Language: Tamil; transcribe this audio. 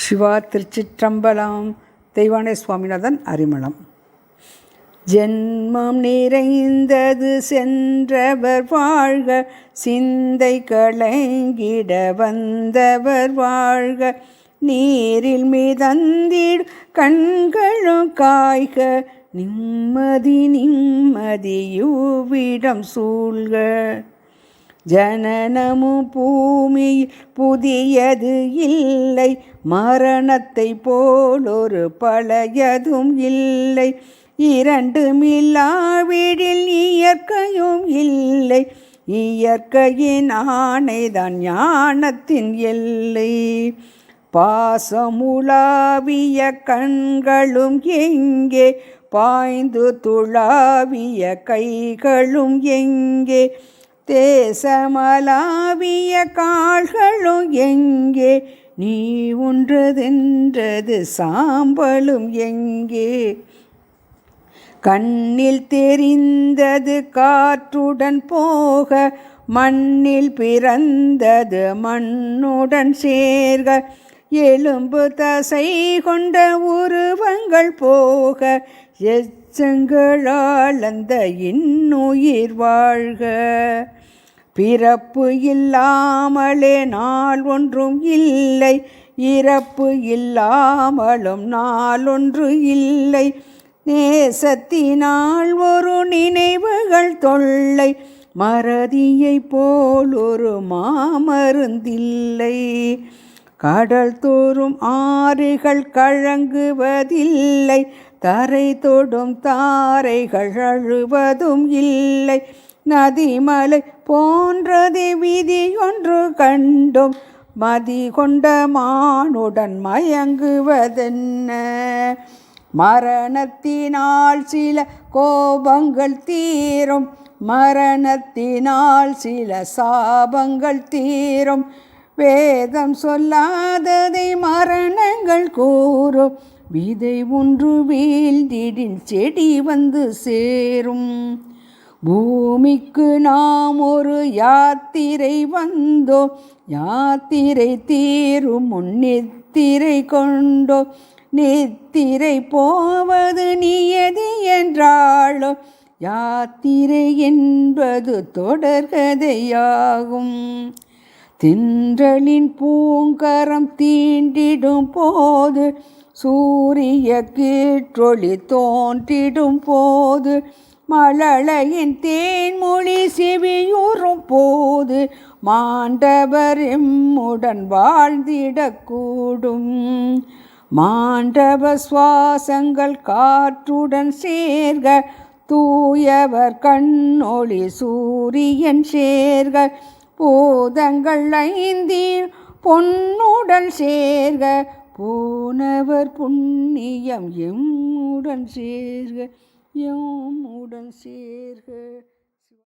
சிவா திருச்சிற்றம்பலம். தெய்வானை சுவாமிநாதன் அரிமளம். ஜென்மம் நிறைந்தது சென்றவர் வாழ்க சிந்தை களைங்கிட வந்தவர் வாழ்க. நீரில் மிதந்திடு கண்களும் காய்க நிம்மதி நிம்மதியூவிடம் சூழ்க. ஜனனமும் பூமியில் புதியது இல்லை. மரணத்தை போலொரு பழையதும் இல்லை. இரண்டுமில்லாவிடில் இயற்கையும் இல்லை. இயற்கையின் ஆணைதான் ஞானத்தின் எல்லை. பாசமுலாவிய கண்களும் எங்கே? பாய்ந்து துளாவிய கைகளும் எங்கே? தேசமலாவிய கால்களும் எங்கே? நீ உன்றதென்றது சாம்பலும் எங்கே? கண்ணில் தெரிந்தது காற்றுடன் போக மண்ணில் பிறந்தது மண்ணுடன் சேர்க. எலும்பு தசை கொண்ட உருவங்கள் போக எச்சங்களால் அந்த இன்னுயிர் வாழ்க. பிறப்பு இல்லாமலே நாள் ஒன்றும் இல்லை இறப்பு இல்லாமலும் நாள் ஒன்று இல்லை. நேசத்தினால் ஒரு நினைவுகள் தொல்லை மறதியை போல் ஒரு மாமருந்தில்லை. கடல் தோறும் ஆறுகள் கழங்குவதில்லை தரை தொடும் தாரைகள் அழுவதும் இல்லை. நதிமலை போன்றது விதி ஒன்று கண்டும் மதி கொண்ட மானுடன் மயங்குவதென்ன? மரணத்தினால் சில கோபங்கள் தீரும் மரணத்தினால் சில சாபங்கள் தீரும். வேதம் சொல்லாததை மரணங்கள் கூறும். விதை ஒன்று வீழ்ந்திடில் செடி வந்து சேரும். பூமிக்கு நாம் ஒரு யாத்திரை வந்தோ யாத்திரை தீரும் முன் நித்திரை கொண்டோ நித்திரை போவது நியதி என்றாளோ யாத்திரை என்பது தொடர்கதையாகும். தின்றலின் பூங்கரம் தீண்டிடும் போது சூரிய கீற்றொளி தோன்றிடும் போது மழலையின் தேன்மொழி செவியுறும் போது மாண்டவர் எம்முடன் வாழ்ந்திடக்கூடும். மாண்டவ சுவாசங்கள் காற்றுடன் சேர்க தூயவர் கண்ணொளி சூரியன் சேர்க பூதங்கள் ஐந்தீர் பொன்னுடன் சேர்க போனவர் புண்ணியம் எம்முடன் சேர்க எம்முடன் சேர்க.